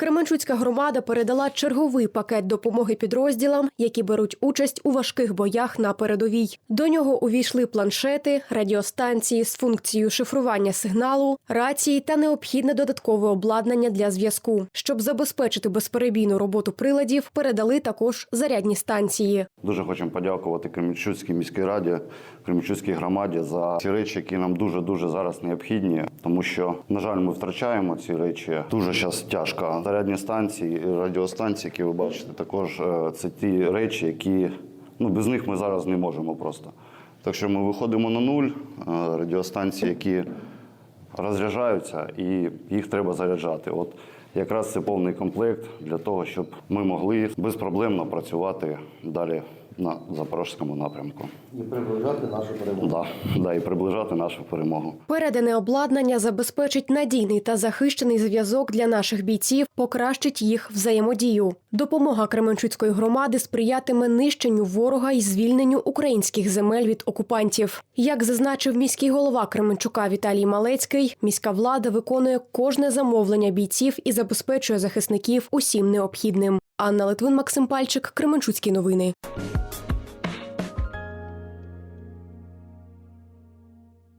Кременчуцька громада передала черговий пакет допомоги підрозділам, які беруть участь у важких боях на передовій. До нього увійшли планшети, радіостанції з функцією шифрування сигналу, рації та необхідне додаткове обладнання для зв'язку. Щоб забезпечити безперебійну роботу приладів, передали також зарядні станції. Дуже хочемо подякувати Кременчуцькій міській раді, Кременчуцькій громаді за ці речі, які нам дуже дуже зараз необхідні, тому що на жаль, ми втрачаємо ці речі. Дуже зараз тяжко. Зарядні станції, радіостанції, які ви бачите, також е, це ті речі, які ну без них ми зараз не можемо просто. Так що ми виходимо на нуль. е, Радіостанції, які розряджаються, і їх треба заряджати. От якраз це повний комплект для того, щоб ми могли безпроблемно працювати далі на запорізькому напрямку. і приближати нашу перемогу. Да, да, і приближати нашу перемогу. Передане обладнання забезпечить надійний та захищений зв'язок для наших бійців, покращить їх взаємодію. Допомога Кременчуцької громади сприятиме нищенню ворога і звільненню українських земель від окупантів. Як зазначив міський голова Кременчука Віталій Малецький, міська влада виконує кожне замовлення бійців і забезпечує захисників усім необхідним. Анна Литвин, Максим Пальчик, Кременчуцькі новини.